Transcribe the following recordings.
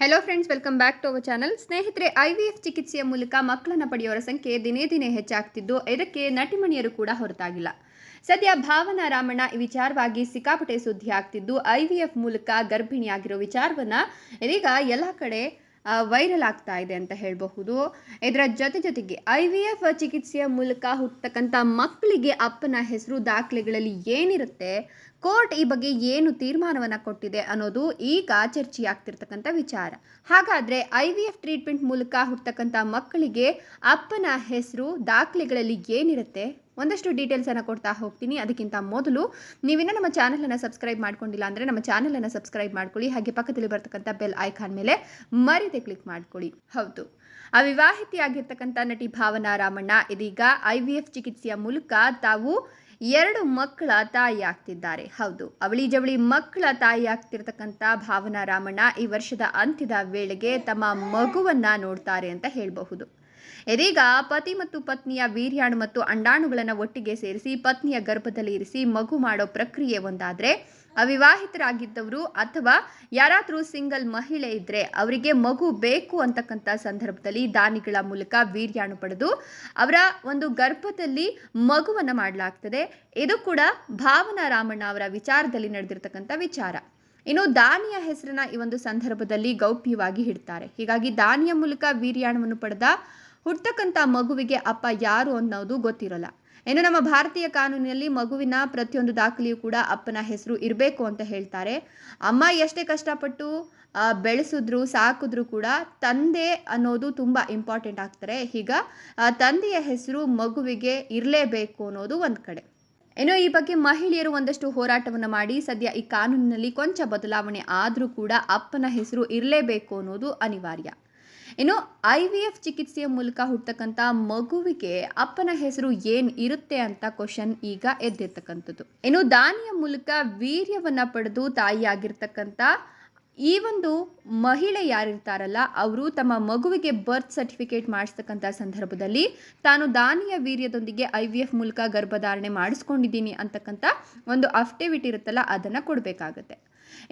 Hello friends welcome back to our channel ಸ್ನೇಹಿತರೆ I V F ಚಿಕಿತ್ಸೆಯ ಮೂಲಕ ಮಕ್ಕಳನ್ನು ಪಡೆಯೋರ ಸಂಖ್ಯೆ ದಿನೇ ದಿನೇ ಹೆಚ್ಚಾಗ್ತಿದ್ದು. ಇದಕ್ಕೆ ನಟಿಮಣಿಯರು ಕೂಡ ಹೊರತಾಗಿಲ್ಲ. ಸದ್ಯ ಭಾವನಾ ರಾಮಣ್ಣ ಈ ವಿಚಾರವಾಗಿ ಸಿಕ್ಕಾಪಟ್ಟೆ ಸುದ್ದಿ ಆಗ್ತಿದ್ದು ಐ ವಿ ಎಫ್ ಮೂಲಕ ಗರ್ಭಿಣಿಯಾಗಿರೋ ವಿಚಾರವನ್ನ ಇದೀಗ ಎಲ್ಲ ಕಡೆ ವೈರಲ್ ಆಗ್ತಾ ಇದೆ ಅಂತ ಹೇಳಬಹುದು. ಇದರ ಜೊತೆ ಜೊತೆಗೆ ಐ ವಿ ಎಫ್ ಚಿಕಿತ್ಸೆಯ ಮೂಲಕ ಹುಟ್ಟತಕ್ಕಂಥ ಮಕ್ಕಳಿಗೆ ಅಪ್ಪನ ಹೆಸರು ದಾಖಲೆಗಳಲ್ಲಿ ಏನಿರುತ್ತೆ, ಕೋರ್ಟ್ ಈ ಬಗ್ಗೆ ಏನು ತೀರ್ಮಾನವನ್ನು ಕೊಟ್ಟಿದೆ ಅನ್ನೋದು ಈಗ ಚರ್ಚೆಯಾಗ್ತಿರ್ತಕ್ಕಂಥ ವಿಚಾರ. ಹಾಗಾದರೆ ಐ ವಿ ಎಫ್ ಟ್ರೀಟ್ಮೆಂಟ್ ಮೂಲಕ ಹುಟ್ಟತಕ್ಕಂಥ ಮಕ್ಕಳಿಗೆ ಅಪ್ಪನ ಹೆಸರು ದಾಖಲೆಗಳಲ್ಲಿ ಏನಿರುತ್ತೆ? ಒಂದಷ್ಟು ಡೀಟೇಲ್ಸನ್ನು ಕೊಡ್ತಾ ಹೋಗ್ತೀನಿ. ಅದಕ್ಕಿಂತ ಮೊದಲು ನೀವಿನ್ನೂ ನಮ್ಮ ಚಾನಲನ್ನು ಸಬ್ಸ್ಕ್ರೈಬ್ ಮಾಡ್ಕೊಂಡಿಲ್ಲ ಅಂದರೆ ನಮ್ಮ ಚಾನಲನ್ನು ಸಬ್ಸ್ಕ್ರೈಬ್ ಮಾಡ್ಕೊಳ್ಳಿ. ಹಾಗೆ ಪಕ್ಕದಲ್ಲಿ ಬರ್ತಕ್ಕಂಥ ಬೆಲ್ ಐಕಾನ್ ಮೇಲೆ ಮರಿದೆ ಕ್ಲಿಕ್ ಮಾಡ್ಕೊಳ್ಳಿ. ಹೌದು. ಅವಿವಾಹಿತಿಯಾಗಿರ್ತಕ್ಕಂಥ ನಟಿ ಭಾವನಾ ರಾಮಣ್ಣ ಇದೀಗ ಐ ವಿ ಎಫ್ ಚಿಕಿತ್ಸೆಯ ಮೂಲಕ ತಾವು ಎರಡು ಮಕ್ಕಳ ತಾಯಿ ಆಗ್ತಿದ್ದಾರೆ. ಹೌದು, ಅವಳಿ ಜವಳಿ ಮಕ್ಕಳ ತಾಯಿ ಆಗ್ತಿರ್ತಕ್ಕಂಥ ಭಾವನಾ ರಾಮಣ್ಣ ಈ ವರ್ಷದ ಅಂತ್ಯದ ವೇಳೆಗೆ ತಮ್ಮ ಮಗುವನ್ನ ನೋಡ್ತಾರೆ ಅಂತ ಹೇಳಬಹುದು. ಇದೀಗ ಪತಿ ಮತ್ತು ಪತ್ನಿಯ ವೀರ್ಯಾಣು ಮತ್ತು ಅಂಡಾಣುಗಳನ್ನು ಒಟ್ಟಿಗೆ ಸೇರಿಸಿ ಪತ್ನಿಯ ಗರ್ಭದಲ್ಲಿ ಇರಿಸಿ ಮಗು ಮಾಡೋ ಪ್ರಕ್ರಿಯೆ ಒಂದಾದರೆ ಅವಿವಾಹಿತರಾಗಿದ್ದವರು ಅಥವಾ ಯಾರಾದರೂ ಸಿಂಗಲ್ ಮಹಿಳೆ ಇದ್ದರೆ ಅವರಿಗೆ ಮಗು ಬೇಕು ಅಂತಕ್ಕಂಥ ಸಂದರ್ಭದಲ್ಲಿ ದಾನಿಗಳ ಮೂಲಕ ವೀರ್ಯಾಣು ಪಡೆದು ಅವರ ಒಂದು ಗರ್ಭದಲ್ಲಿ ಮಗುವನ್ನು ಮಾಡಲಾಗ್ತದೆ. ಇದು ಕೂಡ ಭಾವನಾ ರಾಮಣ್ಣ ಅವರ ವಿಚಾರದಲ್ಲಿ ನಡೆದಿರ್ತಕ್ಕಂಥ ವಿಚಾರ. ಇನ್ನು ದಾನಿಯ ಹೆಸರನ್ನ ಈ ಒಂದು ಸಂದರ್ಭದಲ್ಲಿ ಗೌಪ್ಯವಾಗಿ ಇಡ್ತಾರೆ. ಹೀಗಾಗಿ ದಾನಿಯ ಮೂಲಕ ವೀರ್ಯಾಣವನ್ನು ಪಡೆದ ಹುಟ್ಟತಕ್ಕಂಥ ಮಗುವಿಗೆ ಅಪ್ಪ ಯಾರು ಅನ್ನೋದು ಗೊತ್ತಿರಲ್ಲ. ಇನ್ನು ನಮ್ಮ ಭಾರತೀಯ ಕಾನೂನಿನಲ್ಲಿ ಮಗುವಿನ ಪ್ರತಿಯೊಂದು ದಾಖಲೆಯೂ ಕೂಡ ಅಪ್ಪನ ಹೆಸರು ಇರಬೇಕು ಅಂತ ಹೇಳ್ತಾರೆ. ಅಮ್ಮ ಎಷ್ಟೇ ಕಷ್ಟಪಟ್ಟು ಬೆಳೆಸಿದ್ರು, ಸಾಕಿದ್ರು ಕೂಡ ತಂದೆ ಅನ್ನೋದು ತುಂಬ ಇಂಪಾರ್ಟೆಂಟ್ ಆಗ್ತಾರೆ. ಈಗ ತಂದೆಯ ಹೆಸರು ಮಗುವಿಗೆ ಇರಲೇಬೇಕು ಅನ್ನೋದು ಒಂದು ಕಡೆ. ಇನ್ನು ಈ ಬಗ್ಗೆ ಮಹಿಳೆಯರು ಒಂದಷ್ಟು ಹೋರಾಟವನ್ನು ಮಾಡಿ, ಸದ್ಯ ಈ ಕಾನೂನಿನಲ್ಲಿ ಕೊಂಚ ಬದಲಾವಣೆ ಆದರೂ ಕೂಡ ಅಪ್ಪನ ಹೆಸರು ಇರಲೇಬೇಕು ಅನ್ನೋದು ಅನಿವಾರ್ಯ. ಇನ್ನು ಐ ವಿ ಎಫ್ ಚಿಕಿತ್ಸೆಯ ಮೂಲಕ ಹುಟ್ಟತಕ್ಕಂಥ ಮಗುವಿಗೆ ಅಪ್ಪನ ಹೆಸರು ಏನು ಇರುತ್ತೆ ಅಂತ ಕ್ವಶನ್ ಈಗ ಎದ್ದಿರ್ತಕ್ಕಂಥದ್ದು. ಇನ್ನು ದಾನಿಯ ಮೂಲಕ ವೀರ್ಯವನ್ನ ಪಡೆದು ತಾಯಿಯಾಗಿರ್ತಕ್ಕಂಥ ಈ ಒಂದು ಮಹಿಳೆ ಯಾರಿರ್ತಾರಲ್ಲ, ಅವರು ತಮ್ಮ ಮಗುವಿಗೆ ಬರ್ತ್ ಸರ್ಟಿಫಿಕೇಟ್ ಮಾಡಿಸ್ತಕ್ಕಂಥ ಸಂದರ್ಭದಲ್ಲಿ ತಾನು ದಾನಿಯ ವೀರ್ಯದೊಂದಿಗೆ ಐ ವಿ ಎಫ್ ಮೂಲಕ ಗರ್ಭಧಾರಣೆ ಮಾಡಿಸ್ಕೊಂಡಿದ್ದೀನಿ ಅಂತಕ್ಕಂಥ ಒಂದು ಅಫಿಡೇವಿಟ್ ಇರುತ್ತಲ್ಲ, ಅದನ್ನು ಕೊಡಬೇಕಾಗತ್ತೆ.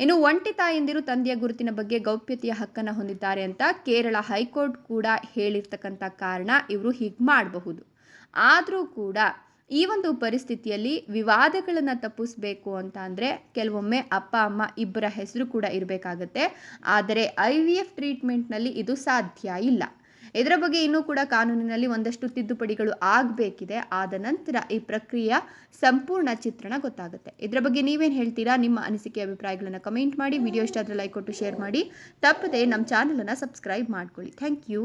ಇನ್ನು ಒಂಟಿ ತಾಯಂದಿರು ತಂದೆಯ ಗುರುತಿನ ಬಗ್ಗೆ ಗೌಪ್ಯತೆಯ ಹಕ್ಕನ್ನು ಹೊಂದಿದ್ದಾರೆ ಅಂತ ಕೇರಳ ಹೈಕೋರ್ಟ್ ಕೂಡ ಹೇಳಿರ್ತಕ್ಕಂಥ ಕಾರಣ ಇವರು ಹೀಗೆ ಮಾಡಬಹುದು. ಆದರೂ ಕೂಡ ಈ ಒಂದು ಪರಿಸ್ಥಿತಿಯಲ್ಲಿ ವಿವಾದಗಳನ್ನು ತಪ್ಪಿಸಬೇಕು ಅಂತ ಅಂದರೆ ಕೆಲವೊಮ್ಮೆ ಅಪ್ಪ, ಅಮ್ಮ ಇಬ್ಬರ ಹೆಸರು ಕೂಡ ಇರಬೇಕಾಗತ್ತೆ. ಆದರೆ ಐ ವಿ ಎಫ್ ಟ್ರೀಟ್ಮೆಂಟ್ನಲ್ಲಿ ಇದು ಸಾಧ್ಯ ಇಲ್ಲ. ಇದರ ಬಗ್ಗೆ ಇನ್ನೂ ಕೂಡ ಕಾನೂನಿನಲ್ಲಿ ಒಂದಷ್ಟು ತಿದ್ದುಪಡಿಗಳು ಆಗಬೇಕಿದೆ. ಆದ ನಂತರ ಈ ಪ್ರಕ್ರಿಯೆ ಸಂಪೂರ್ಣ ಚಿತ್ರಣ ಗೊತ್ತಾಗುತ್ತೆ. ಇದರ ಬಗ್ಗೆ ನೀವೇನು ಹೇಳ್ತೀರಾ? ನಿಮ್ಮ ಅನಿಸಿಕೆ, ಅಭಿಪ್ರಾಯಗಳನ್ನು ಕಮೆಂಟ್ ಮಾಡಿ. ವಿಡಿಯೋ ಇಷ್ಟ ಆದರೆ ಲೈಕ್ ಕೊಟ್ಟು ಶೇರ್ ಮಾಡಿ. ತಪ್ಪದೆ ನಮ್ಮ ಚಾನಲನ್ನು ಸಬ್ಸ್ಕ್ರೈಬ್ ಮಾಡ್ಕೊಳ್ಳಿ. Thank you